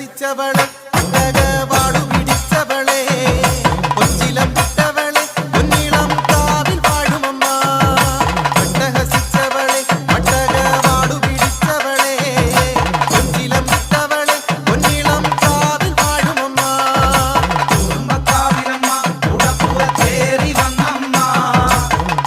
രസിച്ചവളെ